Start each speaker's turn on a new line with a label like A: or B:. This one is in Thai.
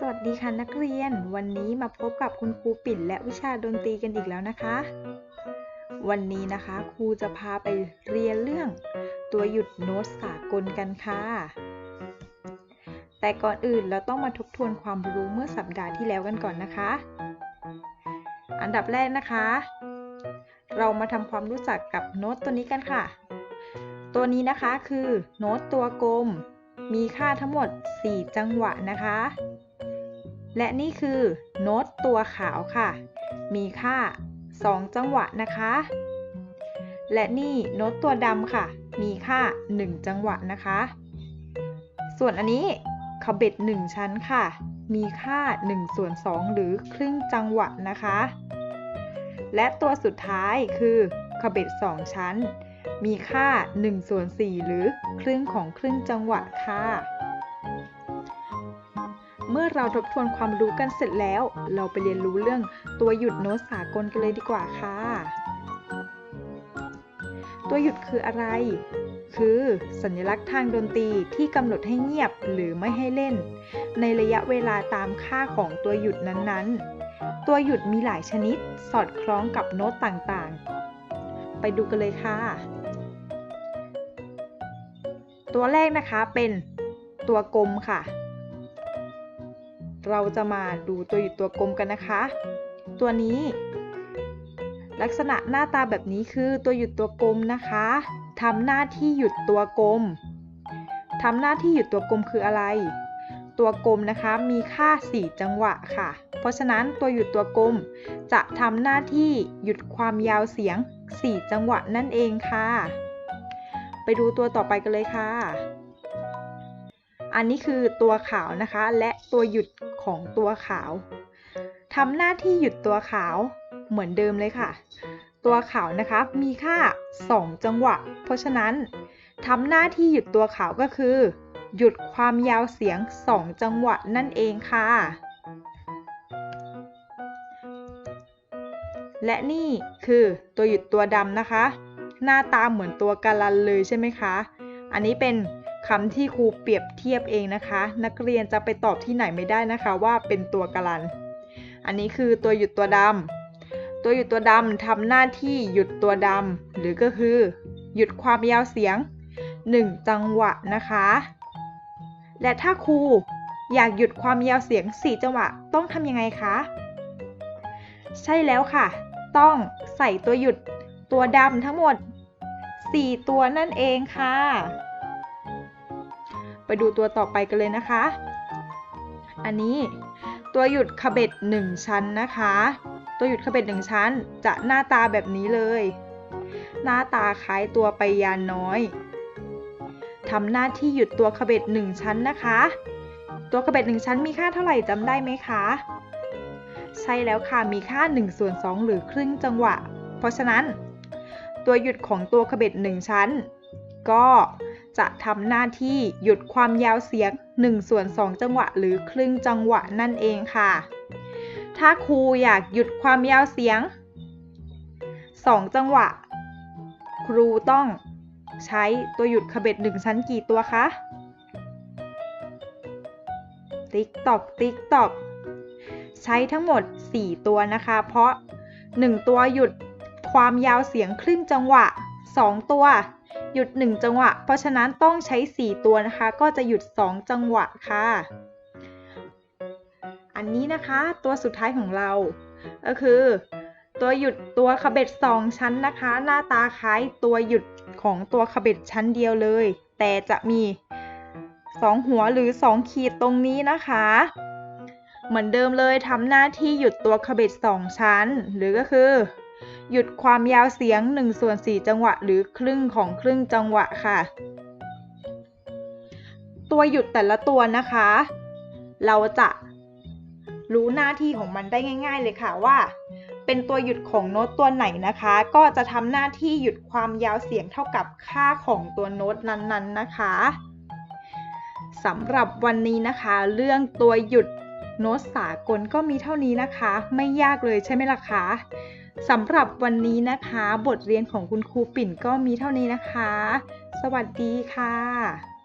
A: สวัสดีค่ะนักเรียน วันนี้มาพบกับคุณครูปิ่นและวิชาดนตรีกันอีกแล้วนะคะ วันนี้นะคะครูจะพาไปเรียนเรื่อง ตัวหยุดโน้ตสากลกันค่ะ แต่ก่อนอื่นเราต้องมาทบทวนความรู้เมื่อสัปดาห์ที่แล้วกันก่อนนะคะ อันดับแรกนะคะ เรามาทำความรู้จักกับโน้ตตัวนี้กันค่ะ ตัวนี้นะคะคือโน้ตตัวกลมมีค่าทั้งหมด 4 จังหวะนะคะ และนี่คือโน้ตตัวขาวค่ะ มีค่า 2 จังหวะนะคะ และนี่โน้ตตัวดำค่ะ มีค่า 1 จังหวะนะคะ ส่วนอันนี้คาเบ็ด1ชั้นค่ะ มีค่า1ส่วน2หรือครึ่งจังหวะนะคะ และตัวสุดท้ายคือคาเบ็ด2ชั้น มีค่า1ส่วน4หรือครึ่งของครึ่งจังหวะค่ะ เมื่อเราทบทวนความรู้กันเสร็จแล้ว เราไปเรียนรู้เรื่องตัวหยุดโน้ตสากลกันเลยดีกว่าค่ะ ตัวหยุดคืออะไร คือสัญลักษณ์ทางดนตรีที่กำหนดให้เงียบหรือไม่ให้เล่น ในระยะเวลาตามค่าของตัวหยุดนั้นๆ ตัวหยุดมีหลายชนิดสอดคล้องกับโน้ตต่างๆ ไปดูกันเลยค่ะ ตัวแรกนะคะเป็นตัวกลมค่ะ เราจะมาดูตัวหยุดตัวกลมกันนะคะ ตัวนี้ ลักษณะหน้าตาแบบนี้คือตัวหยุดตัวกลมนะคะทำหน้าที่หยุดตัวกลมทำหน้าที่หยุดตัวกลมคืออะไร ตัวกลมนะคะมีค่า 4 จังหวะค่ะ เพราะฉะนั้นตัวหยุดตัวกลม จะทำหน้าที่หยุดความยาวเสียง 4 จังหวะนั่นเองค่ะ ไปดูตัวต่อไปกันเลยค่ะ อันนี้คือตัวขาวนะคะ และตัวหยุดของตัวขาวทำหน้าที่หยุดตัวขาวเหมือนเดิมเลยค่ะ ตัวขาวนะคะมีค่า 2 จังหวะ เพราะฉะนั้นทำหน้าที่หยุดตัวขาวก็คือ หยุดความยาวเสียง 2 จังหวะนั่นเองค่ะ และนี่คือตัวหยุดตัวดำนะคะ หน้าตาเหมือนตัวกาลันเลยใช่ไหมคะ อันนี้เป็น คำที่ครูเปรียบเทียบเองนะคะ นักเรียนจะไปตอบที่ไหนไม่ได้นะคะว่าเป็นตัวกลัน อันนี้คือตัวหยุดตัวดำตัวหยุดตัวดำทำหน้าที่หยุดตัวดำหรือก็คือ หยุดความยาวเสียง 1 จังหวะนะคะ และถ้าครูอยากหยุดความยาวเสียง 4 จังหวะ ต้องทำยังไงคะ ใช่แล้วค่ะ ต้องใส่ตัวหยุดตัวดำทั้งหมด 4 ตัวนั่นเองค่ะ ไปดูตัวต่อไปกันเลยนะคะ อันนี้ตัวหยุดขบเบ็ด1ชั้นนะคะ ตัวหยุดขบเบ็ด1ชั้น จะหน้าตาแบบนี้เลย หน้าตาคล้ายตัวไปยานน้อยทำหน้าที่หยุดตัวขบเบ็ด1ชั้นนะคะ ตัวขบเบ็ด1ชั้นมีค่าเท่าไหร่จำได้ไหมคะ ใช่แล้วค่ะมีค่า1ส่วน2หรือครึ่งจังหวะ เพราะฉะนั้น ตัวหยุดของตัวขบเบ็ด1ชั้น ก็ จะทำหน้าที่หยุดความยาวเสียง1ส่วน2จังหวะหรือครึ่งจังหวะนั่นเองค่ะ ถ้าครูอยากหยุดความยาวเสียง 2 จังหวะ ครูต้องใช้ตัวหยุดขบเบ็ด1ชั้นกี่ตัวคะติ๊กตอกติ๊กตอกใช้ทั้งหมด 4 ตัวนะคะ เพราะ 1 ตัวหยุดความยาวเสียงครึ่งจังหวะ 2 ตัว หยุด 1 จังหวะ เพราะฉะนั้นต้องใช้ 4 ตัวนะคะ ก็จะหยุด 2 จังหวะค่ะ อันนี้นะคะตัวสุดท้ายของเรา ก็คือ ตัวหยุดตัวขบเบ็ด2 ชั้นนะคะ หน้าตาคล้ายตัวหยุดของตัวขบเบ็ดชั้นเดียวเลย แต่จะมี 2 หัวหรือ 2 ขีดตรงนี้นะคะเหมือนเดิมเลยทำหน้าที่หยุดตัวขบเบ็ด2ชั้น หรือก็คือ หยุดความยาวเสียง1ส่วน4จังหวะ หรือครึ่งของครึ่งจังหวะค่ะ ตัวหยุดแต่ละตัวนะคะ เราจะรู้หน้าที่ของมันได้ง่าย ๆ เลยค่ะว่า เป็นตัวหยุดของโน้ตตัวไหนนะคะ ก็จะทำหน้าที่หยุดความยาวเสียงเท่ากับค่าของตัวโน้ตนั้นๆนะคะสำหรับวันนี้นะคะ เรื่องตัวหยุดโน้ตสากลก็มีเท่านี้นะคะ ไม่ยากเลยใช่ไหมล่ะคะ สำหรับวันนี้นะคะ บทเรียนของคุณครูปิ่นก็มีเท่านี้นะคะ สวัสดีค่ะ